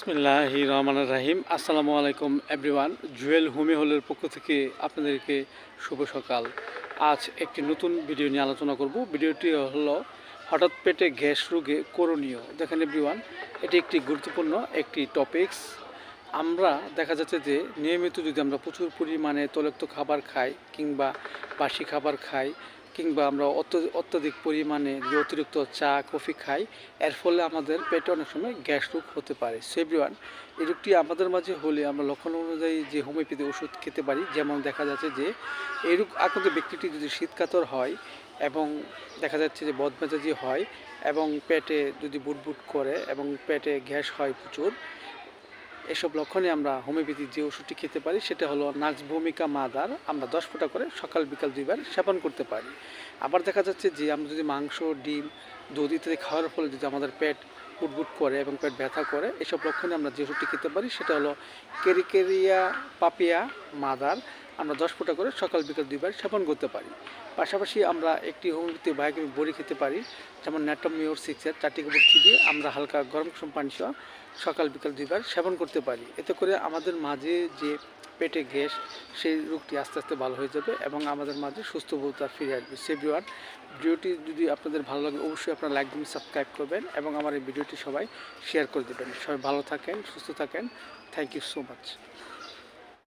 বিসমিল্লাহ রহমান রাহিম আসসালামু আলাইকুম এভরিওয়ান। জুয়েল হোমি হলের পক্ষ থেকে আপনাদেরকে শুভ সকাল। আজ একটি নতুন ভিডিও নিয়ে আলোচনা করব। ভিডিওটি হলো, হঠাৎ পেটে গ্যাস রোগে করণীয়। দেখেন এভরিওয়ান, এটি একটি গুরুত্বপূর্ণ একটি টপিকস। আমরা দেখা যাচ্ছে যে নিয়মিত যদি আমরা প্রচুর পরিমাণে তৈলাক্ত খাবার খাই কিংবা বাসি খাবার খাই কিংবা আমরা অত্য- অত্যাধিক পরিমাণে যে অতিরিক্ত চা, কফি খাই, এর ফলে আমাদের পেটে অনেক সময় গ্যাস রোগ হতে পারে। সেভরিওয়ান এই রোগটি আমাদের মাঝে হলে আমরা লক্ষণ অনুযায়ী যে হোমিওপ্যাথি ওষুধ খেতে পারি, যেমন দেখা যাচ্ছে যে এই রোগ আক্রান্ত ব্যক্তিটি যদি শীতকাতর হয় এবং দেখা যাচ্ছে যে বদমেজাজি হয় এবং পেটে যদি বুটবুট করে এবং পেটে গ্যাস হয় প্রচুর এসব লক্ষণে আমরা হোমিওপ্যাথির যে ওষুধটি খেতে পারি, সেটা হলো নাক্স ভূমিকা মাদার। আমরা দশ ফোঁটা করে সকাল, বিকাল দুইবার সেবন করতে পারি। আবার দেখা যাচ্ছে যে, আমরা যদি মাংস, ডিম, দুধ ইত্যাদি খাওয়ার ফলে যদি আমাদের পেট বুটবুট করে এবং পেট ব্যথা করে, এসব লক্ষণে আমরা যে ওষুধটি খেতে পারি, সেটা হলো কেরিকেরিয়া পাপিয়া মাদার। আমরা দশ ফোঁটা করে সকাল বিকাল দুইবার সেবন করতে পারি। পাশাপাশি আমরা একটি হোমিওপ্যাথি বায়োকেমি বড়ি খেতে পারি, যেমন ন্যাটোমিওর সিক্সের চারটি গোবর চিবিয়ে আমরা হালকা গরম কুসুম পানি সহ সকাল বিকাল দুইবার সেবন করতে পারি। এতে করে আমাদের মাঝে যে পেটে গ্যাস, সেই রোগটি আস্তে আস্তে ভালো হয়ে যাবে এবং আমাদের মাঝে সুস্থ বোধতা ফিরে আসবে। সেভিওয়ান ভিডিওটি যদি আপনাদের ভালো লাগে, অবশ্যই আপনারা লাইক দিন সাবস্ক্রাইব করবেন এবং আমার এই ভিডিওটি সবাই শেয়ার করে দেবেন। সবাই ভালো থাকেন, সুস্থ থাকেন। Thank you so much